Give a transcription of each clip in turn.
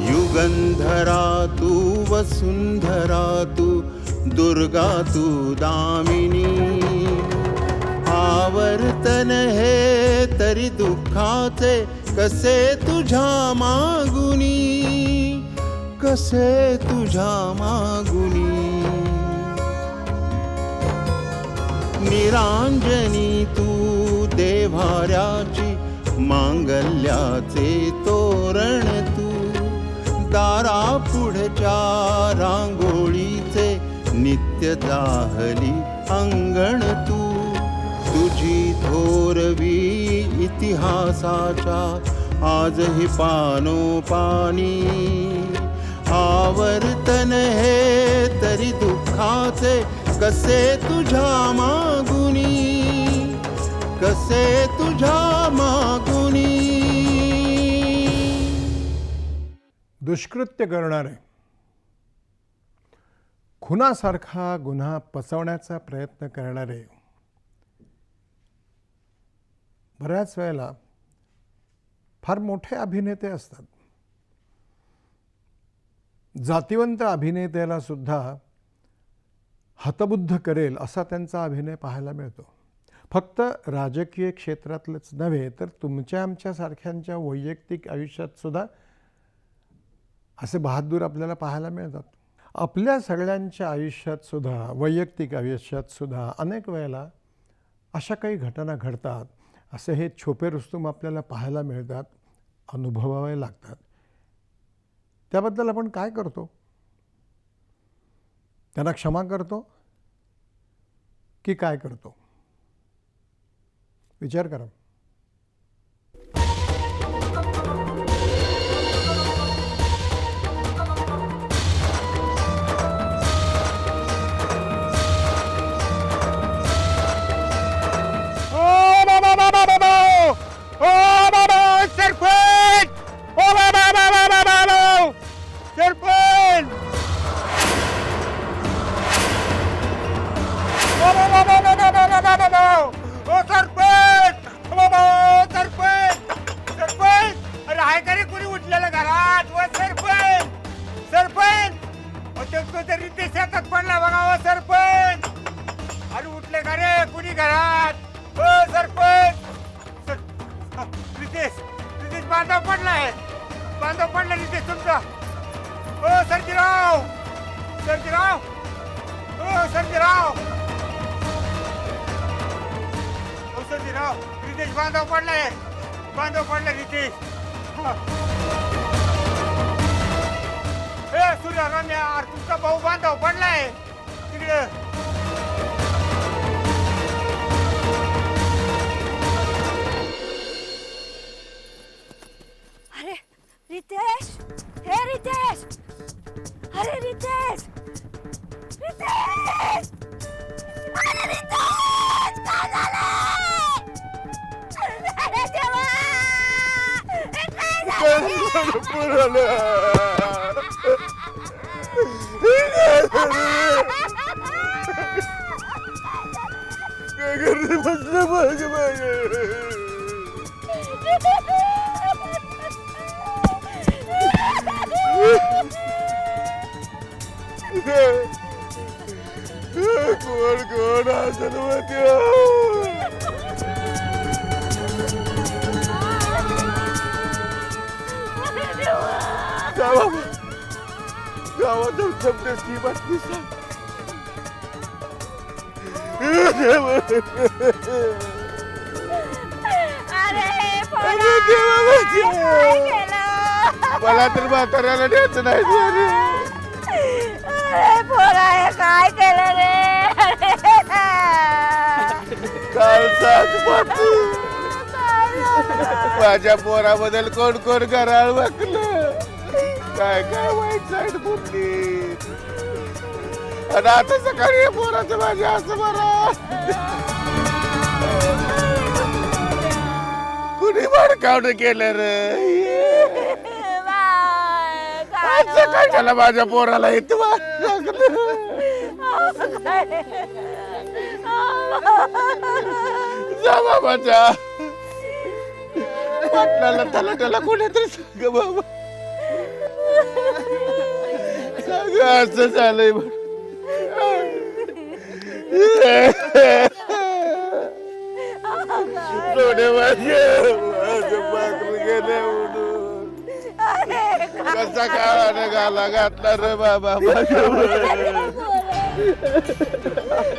युगंधरा तु वसुंधरा तु दुर्गा तु दामिनी। आवर्तन हे तरी दुःखाचे कसे तुझ्या मागुनी? कसे तुझ्या मागुनी? निरांजनी तू देवाऱ्याची मांगल्याचे तोरण तू. दारा पुढच्या रांगोळीचे नित्य जाहली अंगण तू. तुझी थोरवी इतिहासाच्या आजही पानोपानी. आवर्तन हे तरी दुःखाचे कसे तुझ्या मागुनी? कसे तुझ्या मागुनी? दुष्कृत्य करणारे. खुनासारखा गुन्हा पचवण्याचा प्रयत्न करणारे. बऱ्याच वेळेला फार मोठे अभिनेते असतात. जातिवंत अभिनेत्याला सुद्धा हतबुद्ध करेल असा त्यांचा अभिनय पाहायला मिळतो. फक्त राजकीय क्षेत्रातलंच नव्हे तर तुमच्या आमच्यासारख्यांच्या वैयक्तिक आयुष्यात सुद्धा असे बहादूर आपल्याला पाहायला मिळतात. आपल्या सगळ्यांच्या आयुष्यात सुद्धा वैयक्तिक आयुष्यात सुद्धा अनेक वेळेला अशा काही घटना घडतात असे हे छोपे रुस्तुम आपल्याला पाहायला मिळतात अनुभवावे लागतात. त्याबद्दल आपण काय करतो? त्यांना क्षमा करतो की काय करतो? विचार करा. बांधव पडलाय बांधव पडला रितेश तुमचा हो सरजीराव सरजीराव हो सरजीराव हो सरजीराव रितेश बांधव पडलाय बांधव पडला रितेश हा. ए सूर्या रम्या अरे तुमचा भाऊ बांधव पडलाय तिकडे रितेश, कोण कोण आसनवती गावा गावात बातमी अरे पोरा, अरे देवा माझ्या. काय केलं? मला तर म्हाताऱ्याला द्यायचं नाही अरे अरे पोरा हे काय केलं रे बातमी काय झालं? माझ्या पोराबद्दल कोण कोण कराळ वाकलं काय काय वाईट साईड बोलली? आणि आता सकाळी पोराचं माझ्या असं बरं. कुणी भडकावणं केलं रे? बाय, काय झालं माझ्या पोराला येत जा बाबाच्या. जा त्याला त्याला कोणीतरी सांग बाबा. सांग असं झालंय बा. सोने माझे माझं पाखरू गेलं उडून कसा काळाने घाला घातला रे बाबा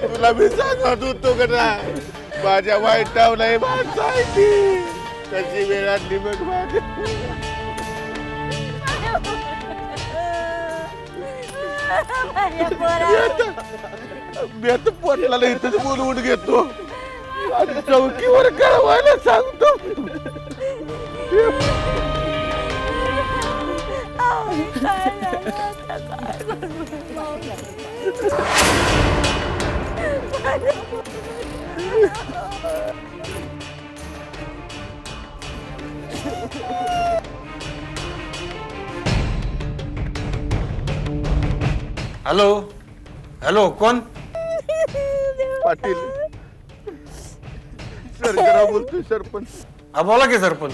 तुला मी सांगत होतो का नाही? माझ्या वाईट नाही माणसं आहे कशी वेळ आणली मग. माझ्या माझ्या पोरा मी आता पोटला इथंच बोलवून घेतो. आणि चौकीवर कळवायला सांगतो. हॅलो? हॅलो कोण? पाटील. सरकराव बोलतोय सरपंच. हा बोला की सरपंच.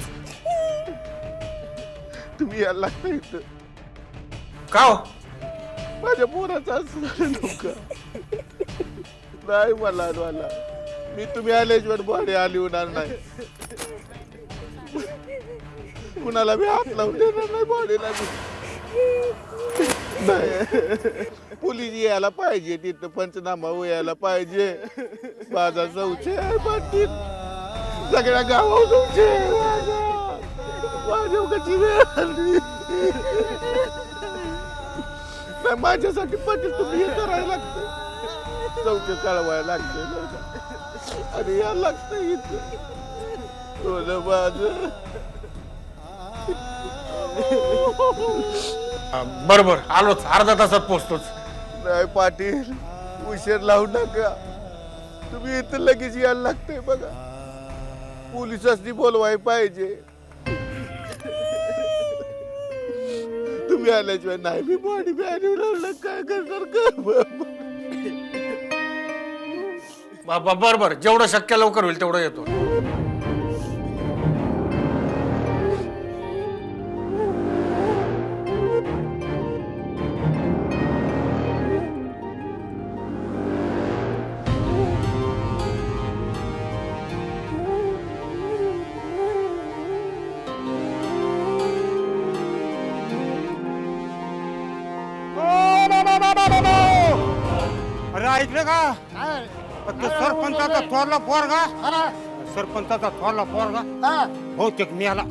तुम्ही यायला लागता इथं. का हो? माझ्या पोराचं असं झालं नव्हतं नाही मला मला. मी तुम्ही आल्याशिवाय बॉडी आली होणार नाही. कुणाला मी हात लावून देणार नाही बॉडीला मी. नाही. पोलीस यायला पाहिजे तिथं पंचनामा यायला पाहिजे. माझा संशय पाटील सगळ्या गावावर संशय माझ्या कशी वेळ आली. नाही माझ्यासाठी पाटील तुम्ही हे करायला लागतं. चौक कळवायला लागते आणि या लागतं इथं. माझं? हा, बरं बरं आलोच अर्धा तासात पोचतोच. नाही पाटील उशीर लावू नका. तुम्ही इथं लगेच यायला लागतंय बघा. पोलिसांनी बोलवाय पाहिजे. तुम्ही आल्याशिवाय नाही मी बॉडी बॅडी लावलं काय करणार का बरं बरं जेवढं शक्य लवकर होईल तेवढं येतो. ऐकलं का? तो सरपंचाचा थोरला पोरगा सरपंचाचा थोरला पोरगा हो. ते मी आला.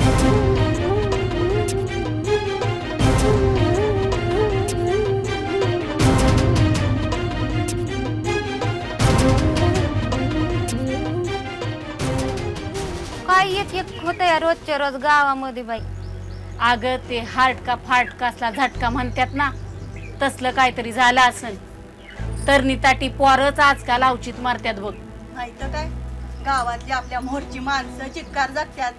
काय एक एक होत या रोजच्या रोज गावामध्ये बाई. अगं ते हार्ट का फाट कसला झटका म्हणतात ना तसलं काहीतरी झालं असन. तरणी ताटी पोरच आजकाल औचित मारत्यात बघ. माहीत काय? गावातली आपल्या मोरची माणसं चित्कार जात्यात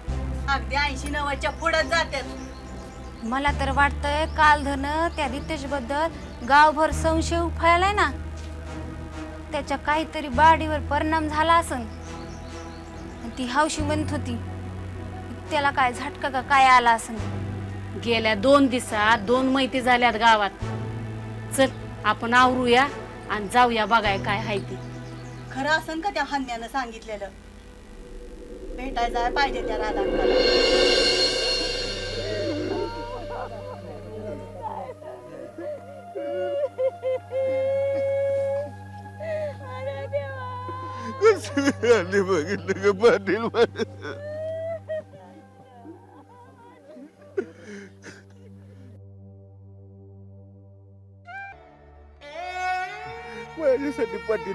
अगदी ऐंशी नव्वदच्या पुढे जात्यात. मला तर वाटतंय काल धन त्या रितेशबद्दल गावभर संशय उफाळलाय ना. त्याच्या काहीतरी बाडीवर परिणाम झाला असन. आणि ती हौशी म्हणत होती त्याला काय झटका का काय आला असन? गेल्या दोन दिवसात दोन मैती झाल्यात गावात. चल आपण आवरूया. आणि जाऊया बघाय काय हाय ती. खरं असन का त्या हन्यानं सांगितलेलं? भेटायला जाय पाहिजे त्या आली बघितलं का पाटील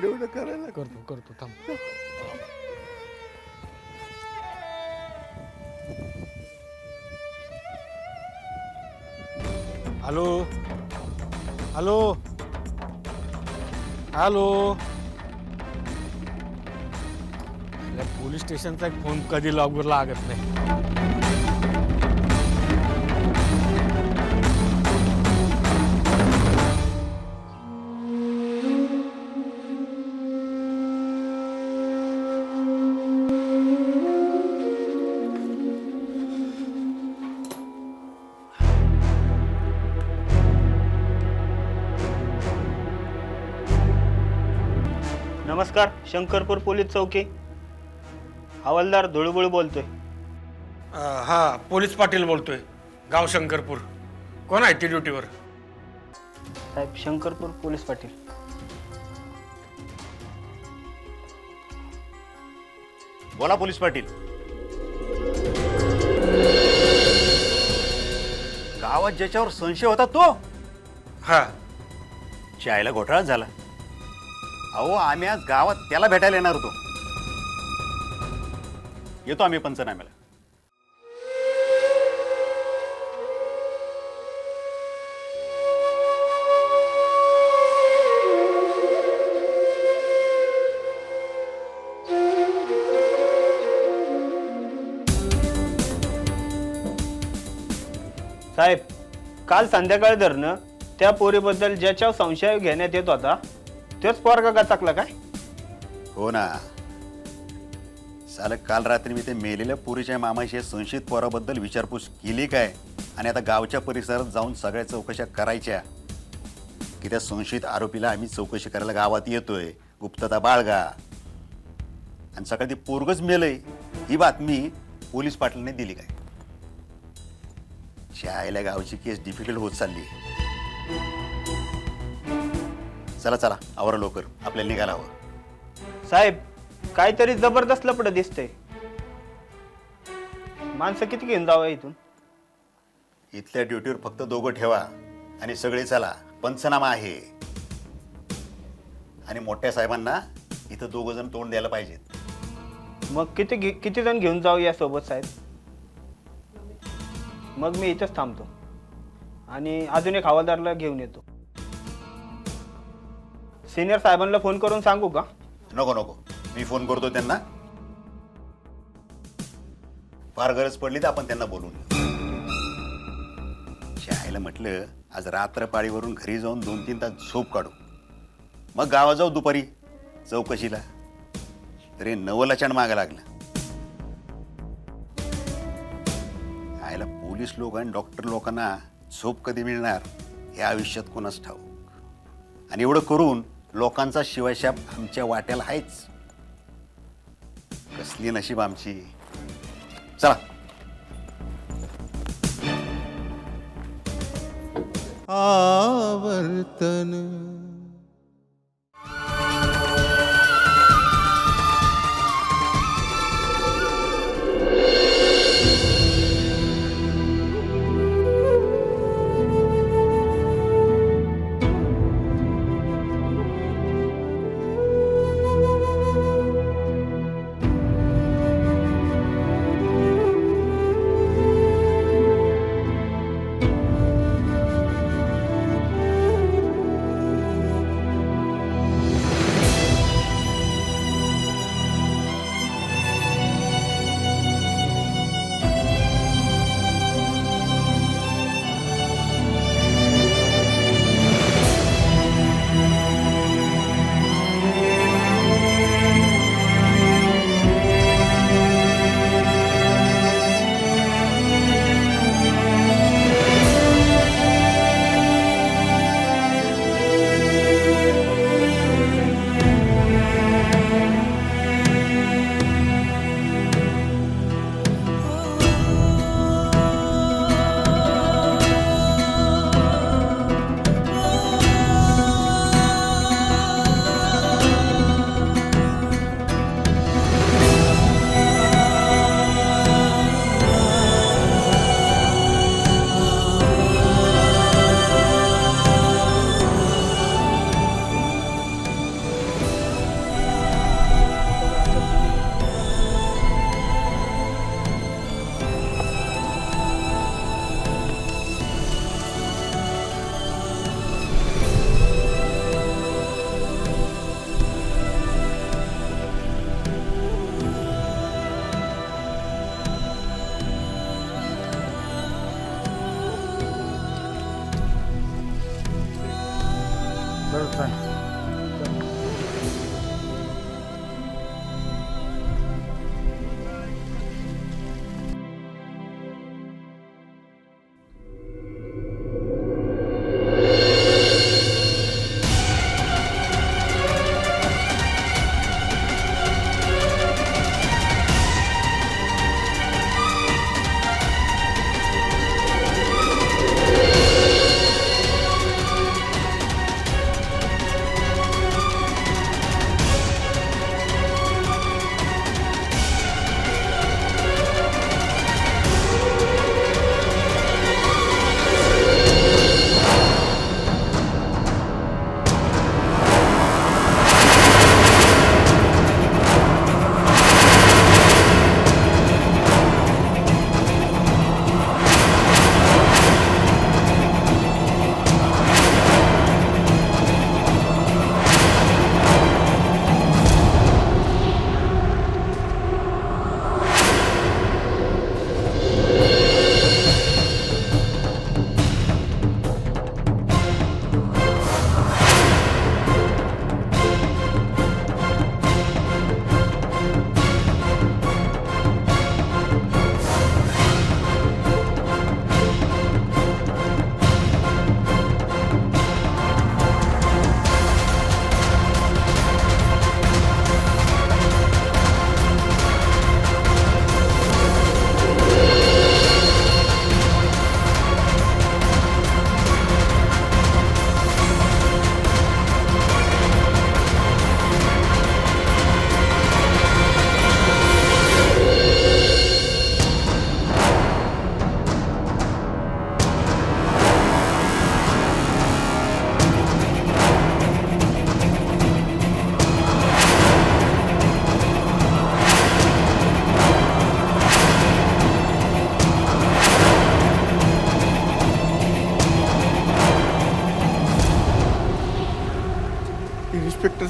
पाटील एवढं करायला? करतो करतो थांब. हॅलो? हॅलो? हॅलो? पोलीस स्टेशनचा एक फोन कधी लॉगर लागत नाही. नमस्कार शंकरपूर पोलीस चौकी. हवालदार धुळबुळ बोलतोय. अ, हा पोलीस पाटील बोलतोय. गाव शंकरपूर. कोण आहे ती ड्युटीवर? साहेब शंकरपूर पोलीस पाटील. बोला पोलीस पाटील. गावात ज्याच्यावर संशय होता तो? हा. चायला घोटाळा झाला. अहो आम्ही आज गावात त्याला भेटायला येणार होतो. येतो आम्ही पंचनाम्याला. साहेब काल संध्याकाळी धरणं त्या पोरीबद्दल ज्याच्यावर संशय घेण्यात येत होता तोच पोरगा गचकला काय? हो ना. साल काल रात्री मी ते मेलेल्या पुरीच्या मामाशी संशयित पोराबद्दल विचारपूस केली काय? आणि आता गावच्या परिसरात जाऊन सगळ्या चौकशा करायच्या. की त्या संशयित आरोपीला आम्ही चौकशी करायला गावात येतोय. गुप्तता बाळगा. आणि सकाळी ते पोरगच मेलंय. ही बातमी पोलीस पाटलांनी दिली काय? शाळेला गावची केस डिफिकल्ट होत चालली चला चला आवरा लवकर. आपल्याला निघायला हवं. साहेब काहीतरी जबरदस्त लपड दिसतंय. माणसं किती घेऊन जावं इथून? इथल्या ड्युटीवर फक्त दोघं ठेवा आणि सगळे चला. पंचनामा आहे. आणि मोठ्या साहेबांना इथं दोघं जण तोंड द्यायला पाहिजेत. मग किती घे- किती जण घेऊन जाऊ या सोबत साहेब? मग मी इथंच थांबतो. आणि अजून एक हवालदारला घेऊन येतो. सिनियर साहेबांना फोन करून सांगू का? नको नको. मी फोन करतो त्यांना. फार गरज पडली तर आपण त्यांना बोलून घेऊ. शाळेला म्हटलं आज रात्र पाळीवरून घरी जाऊन दोन तीन तास झोप काढू. मग गावा जाऊ दुपारी चौकशीला. तरी नवलाच्यान मागं लागलं. आयला पोलीस लोक आणि डॉक्टर लोकांना झोप कधी मिळणार हे आयुष्यात कोणाच ठाऊक. आणि एवढं करून लोकांचा शिवाशाप आमच्या वाट्याला आहेच. कसली नशीब आमची. चला. आवर्तन. Perfect.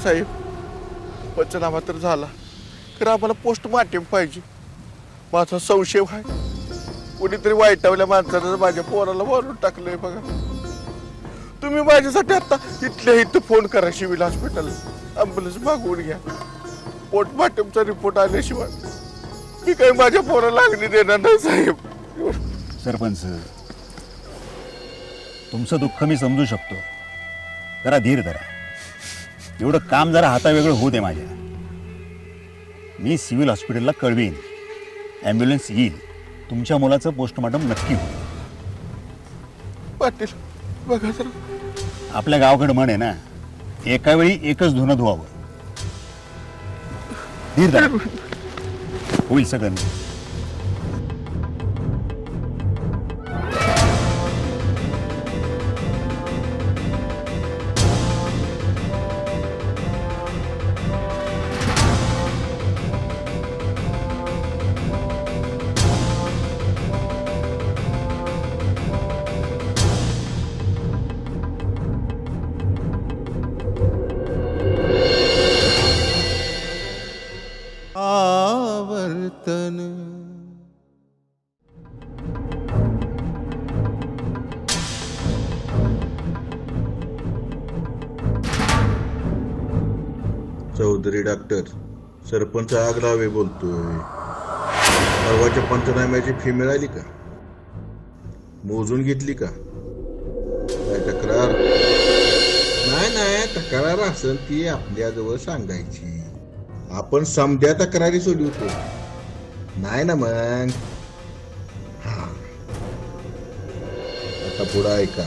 साहेब. पंचनामा तर झाला. तर आम्हाला पोस्टमार्टम पाहिजे. माझा संशय आहे कुणीतरी वाईटावल्या माणसानं माझ्या पोराला मारून टाकलंय बघा. तुम्ही माझ्यासाठी आता इथल्या इथं फोन करा सिव्हिल हॉस्पिटल ॲम्ब्युलन्स मागवून घ्या. पोस्टमार्टमचा रिपोर्ट आल्याशिवाय मी काही माझ्या पोराला लागणी देणार नाही साहेब. सरपंच तुमचं दुःख मी समजू शकतो. जरा धीर धरा. एवढं काम जरा हातावेगळं होऊ दे माझ्या. मी सिव्हिल हॉस्पिटलला कळवीन. ॲम्ब्युलन्स येईल. तुमच्या मुलाचं पोस्टमॉर्टम नक्की होईल. पाटील बघा जरा. आपल्या गावाकडं म्हण आहे ना एका वेळी एकच धुणं धुवावं. धीर धरा. होईल सगळं. सर. डॉक्टर सरपंच आग्रावे बोलतोय. परवाच्या पंचनाम्याची फी मिळाली का? मोजून घेतली का? काय तक्रार? नाही नाही तक्रार असेल ती आपल्याजवळ सांगायची. आपण समध्या तक्रारी सोडवतो नाही ना मग. हा. आता पुढं ऐका.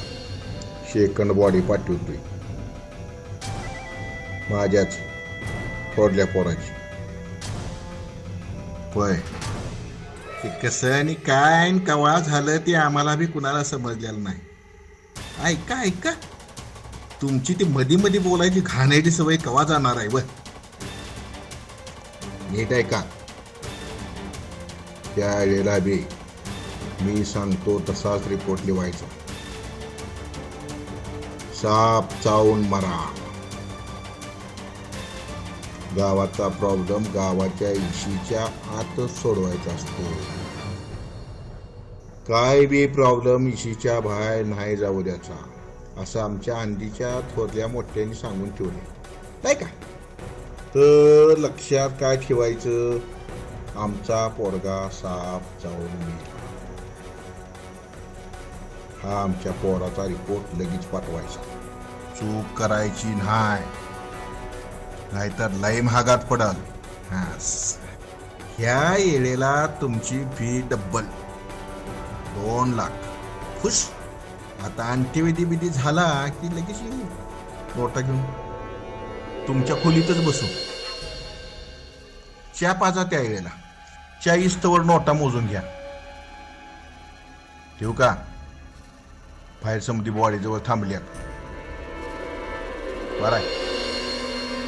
शेकंड बॉडी पाठवतोय. माझ्याच. थोरल्या पोराची होय ते कसं आणि काय आणि कवा झालं ते आम्हाला बी कुणाला समजलेलं नाही ऐका ऐका तुमची ती मधी मधी बोलायची घाणेरडी सवय कवा जाणार आहे व नीट ऐका त्यावेळेला बी मी सांगतो तसाच रिपोर्ट लिवायचा साप चावून मरा गावाचा प्रॉब्लेम गावाच्या इशीच्या आतच सोडवायचा असतो. काय बी प्रॉब्लेम इशीच्या बाहेर नाही जाऊ द्याचा असं आमच्या अंडीच्या थोरल्या मोठ्यांनी सांगून ठेवले. नाही का? तर लक्षात काय ठेवायचं? आमचा पोरगा साप जाऊन हा आमच्या पोराचा रिपोर्ट लगेच पाठवायचा. चूक करायची नाही. नाहीतर लय महागात पडल. ह्या येळेला तुमची फी डब्बल दोन लाख. खुश. आता अंत्यविधी बिधी झाला की लगेच येऊ नोटा घेऊन. तुमच्या खोलीतच बसू. च्या पाजा त्या वेळेला च्या इस्तवर नोटा मोजून घ्या. ठेवू का? बाहेर समधी बॉडीजवळ थांबल्या बरं आहे.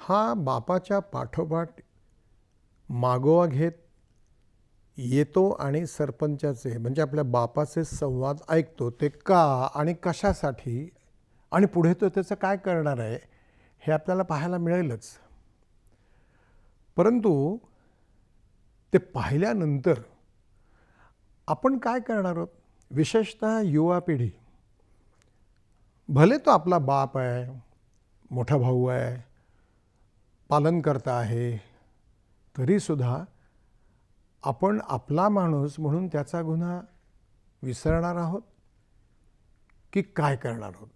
हा बापाच्या पाठोपाठ मागोवा घेत येतो आणि सरपंचाचे म्हणजे आपल्या बापाचे संवाद ऐकतो ते का आणि कशासाठी आणि पुढे तो त्याचं काय करणार आहे हे आपल्याला पाहायला मिळेलच. परंतु ते पाहिल्यानंतर आपण काय करणार आहोत? विशेषतः युवा पिढी. भले तो आपला बाप आहे मोठा भाऊ आहे पालनकर्ता आहे तरीसुद्धा आपण आपला माणूस म्हणून त्याचा गुन्हा विसरणार आहोत की काय करणार आहोत?